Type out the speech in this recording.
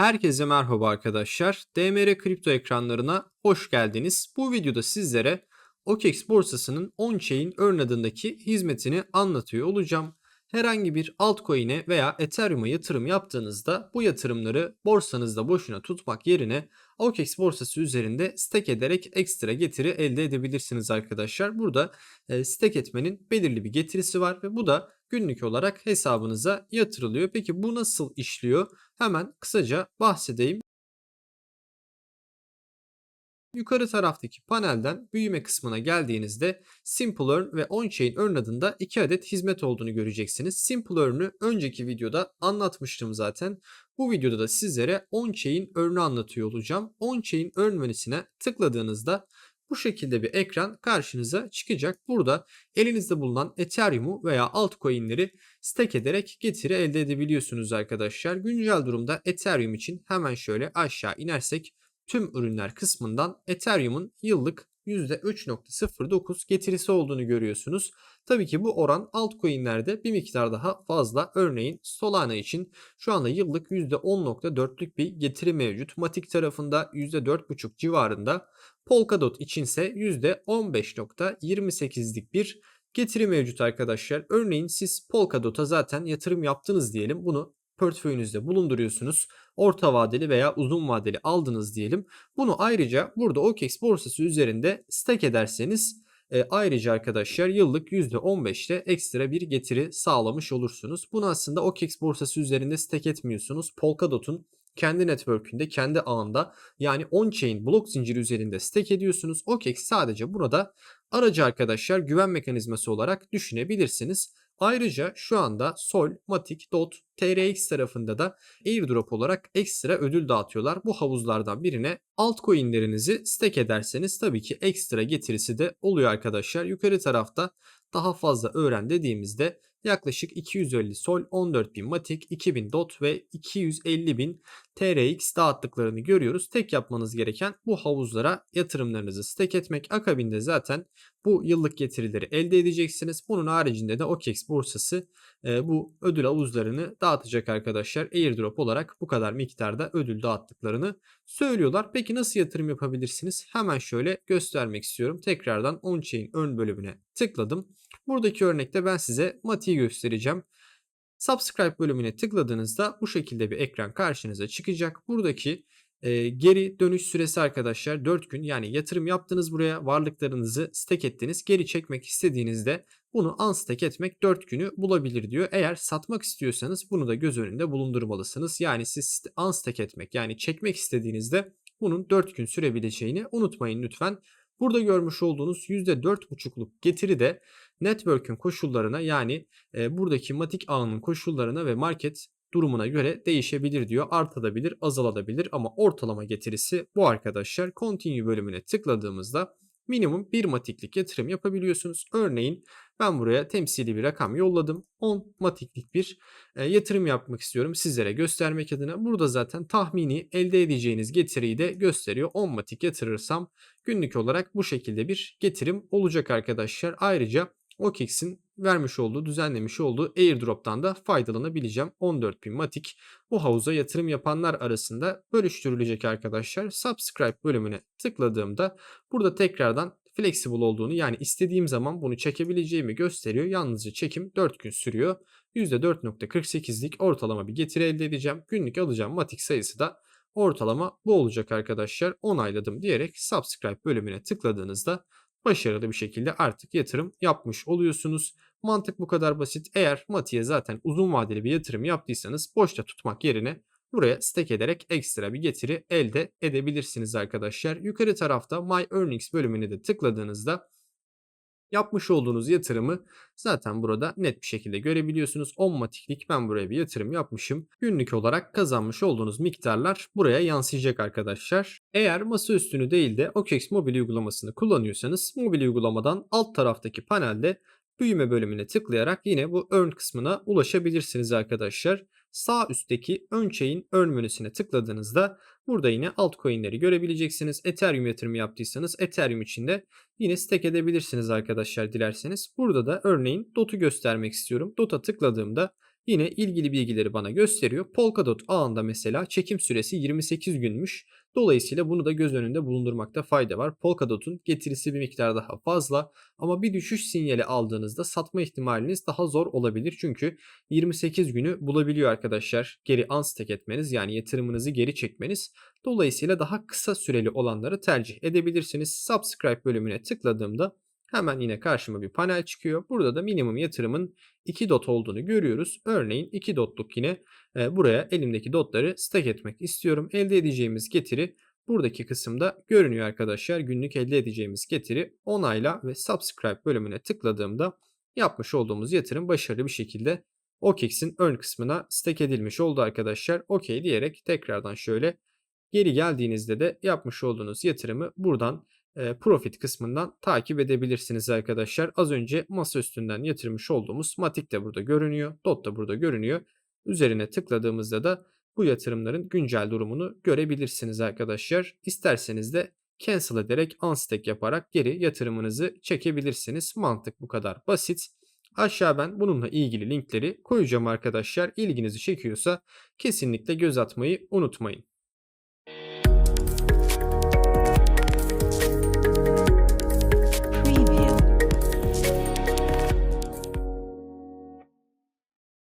Herkese merhaba arkadaşlar. DMR kripto ekranlarına hoş geldiniz. Bu videoda sizlere OKEX borsasının on-chain Earn adındaki hizmetini anlatıyor olacağım. Herhangi bir altcoin'e veya Ethereum'a yatırım yaptığınızda bu yatırımları borsanızda boşuna tutmak yerine OKEX borsası üzerinde stake ederek ekstra getiri elde edebilirsiniz arkadaşlar. Burada e, stake etmenin belirli bir getirisi var ve bu da günlük olarak hesabınıza yatırılıyor. Peki bu nasıl işliyor? Hemen kısaca bahsedeyim. Yukarı taraftaki panelden büyüme kısmına geldiğinizde Simple Earn ve On-Chain Earn adında iki adet hizmet olduğunu göreceksiniz. Simple Earn'ü önceki videoda anlatmıştım zaten. Bu videoda da sizlere On-Chain Earn'ü anlatıyor olacağım. On-Chain Earn menüsüne tıkladığınızda bu şekilde bir ekran karşınıza çıkacak. Burada elinizde bulunan Ethereum'u veya altcoin'leri stake ederek getiri elde edebiliyorsunuz arkadaşlar. Güncel durumda Ethereum için hemen şöyle aşağı inersek tüm ürünler kısmından Ethereum'un yıllık %3.09 getirisi olduğunu görüyorsunuz. Tabii ki bu oran altcoin'lerde bir miktar daha fazla. Örneğin Solana için şu anda yıllık %10.4'lük bir getiri mevcut. Matic tarafında %4.5 civarında. Polkadot içinse %15.28'lik bir getiri mevcut arkadaşlar. Örneğin siz Polkadot'a zaten yatırım yaptınız diyelim. Bunu portföyünüzde bulunduruyorsunuz. Orta vadeli veya uzun vadeli aldınız diyelim. Bunu ayrıca burada OKEX borsası üzerinde stake ederseniz e, ayrıca arkadaşlar yıllık %15'te ekstra bir getiri sağlamış olursunuz. Bunu aslında OKEX borsası üzerinde stake etmiyorsunuz. Polkadot'un kendi network'ünde, kendi ağında yani on-chain blok zinciri üzerinde stake ediyorsunuz. OKEX sadece burada aracı arkadaşlar güven mekanizması olarak düşünebilirsiniz. Ayrıca şu anda Sol, Matic, Dot, TRX tarafında da airdrop olarak ekstra ödül dağıtıyorlar. Bu havuzlardan birine altcoin'lerinizi stake ederseniz tabii ki ekstra getirisi de oluyor arkadaşlar. Yukarı tarafta daha fazla öğren dediğimizde yaklaşık 250 Sol, 14.000 Matic, 2000 Dot ve 250.000 TRX dağıttıklarını görüyoruz. Tek yapmanız gereken bu havuzlara yatırımlarınızı stake etmek. Akabinde zaten bu yıllık getirileri elde edeceksiniz. Bunun haricinde de OKEX borsası e, bu ödül havuzlarını dağıtacak arkadaşlar. Airdrop olarak bu kadar miktarda ödül dağıttıklarını söylüyorlar. Peki nasıl yatırım yapabilirsiniz? Hemen şöyle göstermek istiyorum. Tekrardan on-chain ön bölümüne tıkladım. Buradaki örnekte ben size Mati'yi göstereceğim. Subscribe bölümüne tıkladığınızda bu şekilde bir ekran karşınıza çıkacak. Buradaki e, geri dönüş süresi arkadaşlar 4 gün yani yatırım yaptınız buraya varlıklarınızı stake ettiniz. Geri çekmek istediğinizde bunu unstake etmek 4 günü bulabilir diyor. Eğer satmak istiyorsanız bunu da göz önünde bulundurmalısınız. Yani siz unstake etmek yani çekmek istediğinizde bunun 4 gün sürebileceğini unutmayın lütfen. Burada görmüş olduğunuz %4.5'luk getiri de network'ün koşullarına yani e, buradaki matik ağının koşullarına ve market durumuna göre değişebilir diyor. Artabilir, azalabilir ama ortalama getirisi bu arkadaşlar. Continue bölümüne tıkladığımızda minimum bir matiklik yatırım yapabiliyorsunuz. Örneğin ben buraya temsili bir rakam yolladım. 10 matiklik bir e, yatırım yapmak istiyorum sizlere göstermek adına. Burada zaten tahmini elde edeceğiniz getiriyi de gösteriyor. 10 matik yatırırsam günlük olarak bu şekilde bir getirim olacak arkadaşlar. Ayrıca OKEX'in vermiş olduğu, düzenlemiş olduğu airdrop'tan da faydalanabileceğim. 14.000 matik bu havuza yatırım yapanlar arasında bölüştürülecek arkadaşlar. Subscribe bölümüne tıkladığımda burada tekrardan flexible olduğunu yani istediğim zaman bunu çekebileceğimi gösteriyor. Yalnızca çekim 4 gün sürüyor. %4.48'lik ortalama bir getiri elde edeceğim. Günlük alacağım matik sayısı da ortalama bu olacak arkadaşlar. Onayladım diyerek subscribe bölümüne tıkladığınızda başarılı bir şekilde artık yatırım yapmış oluyorsunuz. Mantık bu kadar basit. Eğer Mati'ye zaten uzun vadeli bir yatırım yaptıysanız boşta tutmak yerine buraya stake ederek ekstra bir getiri elde edebilirsiniz arkadaşlar. Yukarı tarafta My Earnings bölümüne de tıkladığınızda yapmış olduğunuz yatırımı zaten burada net bir şekilde görebiliyorsunuz. 10 matiklik ben buraya bir yatırım yapmışım. Günlük olarak kazanmış olduğunuz miktarlar buraya yansıyacak arkadaşlar. Eğer masa üstünü değil de OKEX mobil uygulamasını kullanıyorsanız mobil uygulamadan alt taraftaki panelde büyüme bölümüne tıklayarak yine bu earn kısmına ulaşabilirsiniz arkadaşlar. Sağ üstteki ön chain earn menüsüne tıkladığınızda burada yine altcoin'leri görebileceksiniz. Ethereum yatırımı yaptıysanız Ethereum içinde yine stake edebilirsiniz arkadaşlar dilerseniz. Burada da örneğin DOT'u göstermek istiyorum. DOT'a tıkladığımda yine ilgili bilgileri bana gösteriyor. Polkadot ağında mesela çekim süresi 28 günmüş. Dolayısıyla bunu da göz önünde bulundurmakta fayda var. Polkadot'un getirisi bir miktar daha fazla ama bir düşüş sinyali aldığınızda satma ihtimaliniz daha zor olabilir. Çünkü 28 günü bulabiliyor arkadaşlar geri unstack etmeniz yani yatırımınızı geri çekmeniz. Dolayısıyla daha kısa süreli olanları tercih edebilirsiniz. Subscribe bölümüne tıkladığımda hemen yine karşıma bir panel çıkıyor. Burada da minimum yatırımın 2 dot olduğunu görüyoruz. Örneğin 2 dotluk yine e, buraya elimdeki dotları stack etmek istiyorum. Elde edeceğimiz getiri buradaki kısımda görünüyor arkadaşlar. Günlük elde edeceğimiz getiri onayla ve subscribe bölümüne tıkladığımda yapmış olduğumuz yatırım başarılı bir şekilde OKEX'in ön kısmına stack edilmiş oldu arkadaşlar. OK diyerek tekrardan şöyle geri geldiğinizde de yapmış olduğunuz yatırımı buradan profit kısmından takip edebilirsiniz arkadaşlar. Az önce masa üstünden yatırmış olduğumuz Matic de burada görünüyor. Dot da burada görünüyor. Üzerine tıkladığımızda da bu yatırımların güncel durumunu görebilirsiniz arkadaşlar. İsterseniz de cancel ederek unstack yaparak geri yatırımınızı çekebilirsiniz. Mantık bu kadar basit. Aşağı ben bununla ilgili linkleri koyacağım arkadaşlar. İlginizi çekiyorsa kesinlikle göz atmayı unutmayın.